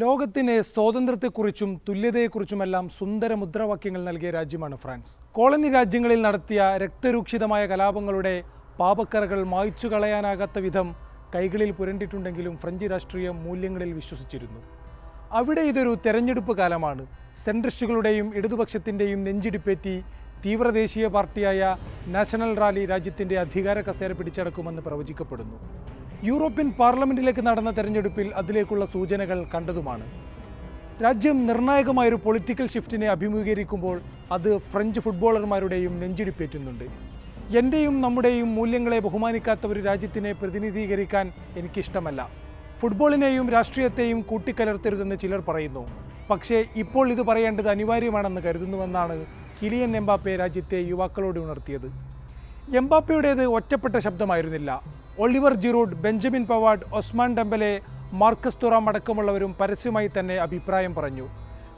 ലോകത്തിന് സ്വാതന്ത്ര്യത്തെക്കുറിച്ചും തുല്യതയെക്കുറിച്ചുമെല്ലാം സുന്ദര മുദ്രാവാക്യങ്ങൾ നൽകിയ രാജ്യമാണ് ഫ്രാൻസ്. കോളനി രാജ്യങ്ങളിൽ നടത്തിയ രക്തരൂക്ഷിതമായ കലാപങ്ങളുടെ പാപക്കറകൾ മായ്ച്ചു കളയാനാകാത്ത വിധം കൈകളിൽ പുരണ്ടിട്ടുണ്ടെങ്കിലും ഫ്രഞ്ച് രാഷ്ട്രീയം മൂല്യങ്ങളിൽ വിശ്വസിച്ചിരുന്നു. അവിടെ ഇതൊരു തെരഞ്ഞെടുപ്പ് കാലമാണ്. സെൻട്രിസ്റ്റുകളുടെയും ഇടതുപക്ഷത്തിന്റെയും നെഞ്ചിടിപ്പേറ്റി തീവ്രദേശീയ പാർട്ടിയായ നാഷണൽ റാലി രാജ്യത്തിന്റെ അധികാര കസേര പിടിച്ചടക്കുമെന്ന് പ്രവചിക്കപ്പെടുന്നു. യൂറോപ്യൻ പാർലമെന്റിലേക്ക് നടന്ന തെരഞ്ഞെടുപ്പിൽ അതിലേക്കുള്ള സൂചനകൾ കണ്ടതുമാണ്. രാജ്യം നിർണായകമായൊരു പൊളിറ്റിക്കൽ ഷിഫ്റ്റിനെ അഭിമുഖീകരിക്കുമ്പോൾ അത് ഫ്രഞ്ച് ഫുട്ബോളർമാരുടെയും നെഞ്ചിടിപ്പേറ്റുന്നുണ്ട്. എന്റെയും നമ്മുടെയും മൂല്യങ്ങളെ ബഹുമാനിക്കാത്ത ഒരു രാജ്യത്തിനെ പ്രതിനിധീകരിക്കാൻ എനിക്കിഷ്ടമല്ല. ഫുട്ബോളിനെയും രാഷ്ട്രീയത്തെയും കൂട്ടിക്കലർത്തരുതെന്ന് ചിലർ പറയുന്നു. പക്ഷേ ഇപ്പോൾ ഇത് പറയേണ്ടത് അനിവാര്യമാണെന്ന് കരുതുന്നുവെന്നാണ് കിലിയൻ എംബാപ്പെ രാജ്യത്തെ യുവാക്കളോട് ഉണർത്തിയത്. എംബാപ്പയുടേത് ഒറ്റപ്പെട്ട ശബ്ദമായിരുന്നില്ല. Olivier Giroud Benjamin Pavard Ousmane Dembele Marcus Thuram അടക്കമുള്ളവരും പരസ്യമായി തന്നെ അഭിപ്രായം പറഞ്ഞു.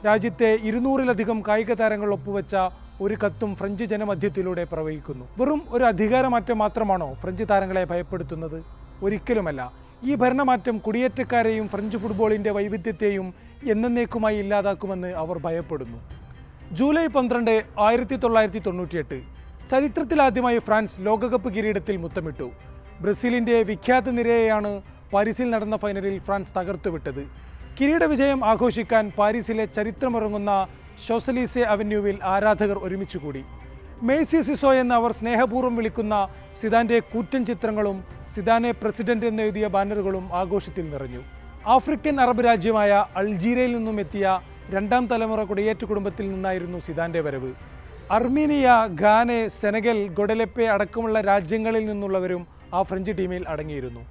രാജ്യത്തെ ഇരുന്നൂറിലധികം കായിക താരങ്ങൾ ഒപ്പുവെച്ച ഒരു കത്തും ഫ്രഞ്ച് ജനമധ്യത്തിലൂടെ പ്രവഹിക്കുന്നു. വെറും ഒരു അധികാരമാറ്റം മാത്രമാണോ ഫ്രഞ്ച് താരങ്ങളെ ഭയപ്പെടുത്തുന്നത്? ഒരിക്കലുമല്ല. ഈ ഭരണമാറ്റം കുടിയേറ്റക്കാരെയും ഫ്രഞ്ച് ഫുട്ബോളിന്റെ വൈവിധ്യത്തെയും എന്നേക്കുമായി ഇല്ലാതാക്കുമെന്ന് അവർ ഭയപ്പെടുന്നു. ജൂലൈ പന്ത്രണ്ട് ആയിരത്തി തൊള്ളായിരത്തി തൊണ്ണൂറ്റിയെട്ട് ചരിത്രത്തിലാദ്യമായി ഫ്രാൻസ് ലോകകപ്പ് കിരീടത്തിൽ മുത്തമിട്ടു. ബ്രസീലിന്റെ വിഖ്യാത നിരയെയാണ് പാരീസിൽ നടന്ന ഫൈനലിൽ ഫ്രാൻസ് തകർത്തുവിട്ടത്. കിരീട വിജയം ആഘോഷിക്കാൻ പാരീസിലെ ചരിത്രമിറങ്ങുന്ന ഷോസലീസെ അവന്യൂവിൽ ആരാധകർ ഒരുമിച്ചുകൂടി. മേസി സിസോ എന്ന് അവർ സ്നേഹപൂർവം വിളിക്കുന്ന സിദാന്റെ കൂറ്റൻ ചിത്രങ്ങളും സിദാനെ പ്രസിഡന്റ് എന്നെഴുതിയ ബാനറുകളും ആഘോഷത്തിൽ നിറഞ്ഞു. ആഫ്രിക്കൻ അറബ് രാജ്യമായ അൾജീരിയയിൽ നിന്നും എത്തിയ രണ്ടാം തലമുറ കുടിയേറ്റ കുടുംബത്തിൽ നിന്നായിരുന്നു സിദാന്റെ വരവ്. അർമീനിയ ഗാനെ സെനഗൽ ഗൊഡലെപ്പെ അടക്കമുള്ള രാജ്യങ്ങളിൽ നിന്നുള്ളവരും ആ ഫ്രഞ്ച് ടീമിൽ അടങ്ങിയിരുന്നു.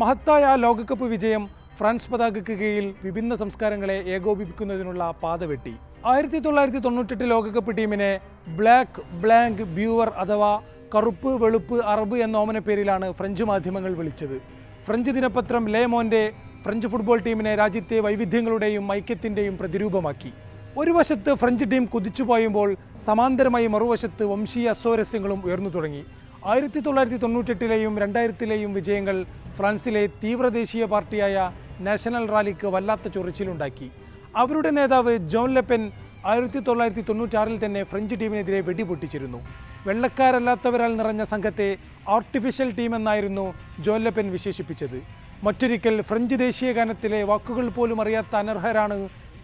മഹത്തായ ആ ലോകകപ്പ് വിജയം ഫ്രാൻസ് പതാകയ്ക്ക് കീഴിൽ വിഭിന്ന സംസ്കാരങ്ങളെ ഏകോപിപ്പിക്കുന്നതിനുള്ള പാത വെട്ടി. ആയിരത്തി തൊള്ളായിരത്തി തൊണ്ണൂറ്റെട്ട് ലോകകപ്പ് ടീമിനെ ബ്ലാക്ക് ബ്ലാങ്ക് ബ്യൂവർ അഥവാ കറുപ്പ് വെളുപ്പ് അറബ് എന്ന ഓമന പേരിലാണ് ഫ്രഞ്ച് മാധ്യമങ്ങൾ വിളിച്ചത്. ഫ്രഞ്ച് ദിനപത്രം ലേമോന്റെ ഫ്രഞ്ച് ഫുട്ബോൾ ടീമിനെ രാജ്യത്തെ വൈവിധ്യങ്ങളുടെയും ഐക്യത്തിന്റെയും പ്രതിരൂപമാക്കി. ഒരു വശത്ത് ഫ്രഞ്ച് ടീം കുതിച്ചു പോയുമ്പോൾ സമാന്തരമായി മറുവശത്ത് വംശീയ അസ്വാരസ്യങ്ങളും ഉയർന്നു തുടങ്ങി. ആയിരത്തി തൊള്ളായിരത്തി തൊണ്ണൂറ്റെട്ടിലെയും രണ്ടായിരത്തിലെയും വിജയങ്ങൾ ഫ്രാൻസിലെ തീവ്രദേശീയ പാർട്ടിയായ നാഷണൽ റാലിക്ക് വല്ലാത്ത ചൊറിച്ചിലുണ്ടാക്കി. അവരുടെ നേതാവ് ജോൺ ലെപ്പൻ ആയിരത്തി തൊള്ളായിരത്തി തൊണ്ണൂറ്റാറിൽ തന്നെ ഫ്രഞ്ച് ടീമിനെതിരെ വെടിപൊട്ടിച്ചിരുന്നു. വെള്ളക്കാരല്ലാത്തവരാൽ നിറഞ്ഞ സംഘത്തെ ആർട്ടിഫിഷ്യൽ ടീം എന്നായിരുന്നു ജോൺ ലെപ്പൻ വിശേഷിപ്പിച്ചത്. മറ്റൊരിക്കൽ ഫ്രഞ്ച് ദേശീയ ഗാനത്തിലെ വാക്കുകൾ പോലും അറിയാത്ത അനർഹരാണ്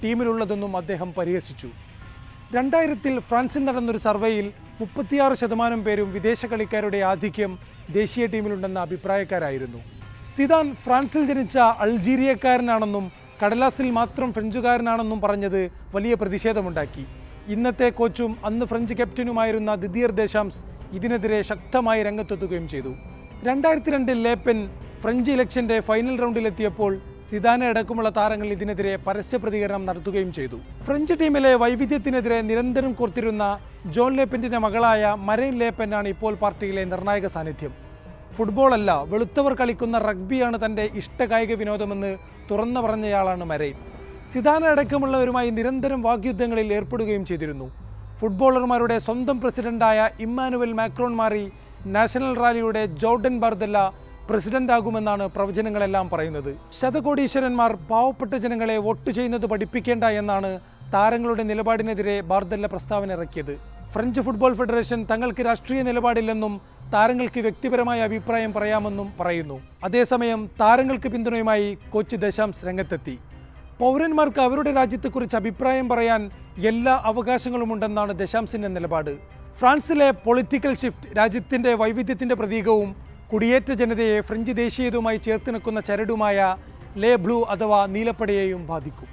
ടീമിലുള്ളതെന്നും അദ്ദേഹം പരിഹസിച്ചു. രണ്ടായിരത്തിൽ ഫ്രാൻസിൽ നടന്നൊരു സർവേയിൽ മുപ്പത്തിയാറ് ശതമാനം പേരും വിദേശ കളിക്കാരുടെ ആധിക്യം ദേശീയ ടീമിലുണ്ടെന്ന അഭിപ്രായക്കാരായിരുന്നു. സിദാൻ ഫ്രാൻസിൽ ജനിച്ച അൾജീരിയക്കാരനാണെന്നും കടലാസിൽ മാത്രം ഫ്രഞ്ചുകാരനാണെന്നും പറഞ്ഞത് വലിയ പ്രതിഷേധമുണ്ടാക്കി. ഇന്നത്തെ കോച്ചും അന്ന് ഫ്രഞ്ച് ക്യാപ്റ്റനുമായിരുന്ന ദിദിയർ ദേശാംസ് ഇതിനെതിരെ ശക്തമായി രംഗത്തെത്തുകയും ചെയ്തു. രണ്ടായിരത്തി രണ്ടിൽ ലേപ്പൻ ഫ്രഞ്ച് ഇലക്ഷന്റെ ഫൈനൽ റൗണ്ടിലെത്തിയപ്പോൾ സിദാനെ അടക്കമുള്ള താരങ്ങൾ ഇതിനെതിരെ പരസ്യ പ്രതികരണം നടത്തുകയും ചെയ്തു. ഫ്രഞ്ച് ടീമിലെ വൈവിധ്യത്തിനെതിരെ നിരന്തരം കോർത്തിരുന്ന ജോൺ ലേപ്പന്റിന്റെ മകളായ മരൈൻ ലേപ്പനാണ് ഇപ്പോൾ പാർട്ടിയിലെ നിർണായക സാന്നിധ്യം. ഫുട്ബോൾ അല്ല വെളുത്തവർ കളിക്കുന്ന റഗ്ബിയാണ് തന്റെ ഇഷ്ട കായിക വിനോദമെന്ന് തുറന്നു പറഞ്ഞയാളാണ് മരൈൻ. സിദാന അടക്കമുള്ളവരുമായി നിരന്തരം വാഗ്യുദ്ധങ്ങളിൽ ഏർപ്പെടുകയും ചെയ്തിരുന്നു. ഫുട്ബോളർമാരുടെ സ്വന്തം പ്രസിഡന്റായ ഇമ്മാനുവൽ മാക്രോൺ മാറി നാഷണൽ റാലിയുടെ ജോർഡൻ ബാർദല്ല പ്രസിഡന്റ് ആകുമെന്നാണ് പ്രവചനങ്ങളെല്ലാം പറയുന്നത്. ശതകോടീശ്വരന്മാർ പാവപ്പെട്ട ജനങ്ങളെ വോട്ട് ചെയ്യുന്നത് പഠിപ്പിക്കേണ്ട എന്നാണ് താരങ്ങളുടെ നിലപാടിനെതിരെ ബാർദല്ല പ്രസ്താവന ഇറക്കിയത്. ഫ്രഞ്ച് ഫുട്ബോൾ ഫെഡറേഷൻ തങ്ങൾക്ക് രാഷ്ട്രീയ നിലപാടില്ലെന്നും താരങ്ങൾക്ക് വ്യക്തിപരമായ അഭിപ്രായം പറയാമെന്നും പറയുന്നു. അതേസമയം താരങ്ങൾക്ക് പിന്തുണയുമായി കോച്ച് ദശാംസ് രംഗത്തെത്തി. പൗരന്മാർക്ക് അവരുടെ രാജ്യത്തെക്കുറിച്ച് അഭിപ്രായം പറയാൻ എല്ലാ അവകാശങ്ങളുമുണ്ടെന്നാണ് ദശാംസിന്റെ നിലപാട്. ഫ്രാൻസിലെ പൊളിറ്റിക്കൽ ഷിഫ്റ്റ് രാജ്യത്തിന്റെ വൈവിധ്യത്തിന്റെ പ്രതീകവും കുടിയേറ്റ ജനതയെ ഫ്രഞ്ച് ദേശീയതയുമായി ചേർത്ത് നിൽക്കുന്ന ചരടുമായ ലേ ബ്ലൂ അഥവാ നീലപ്പടയെയും ബാധിക്കും.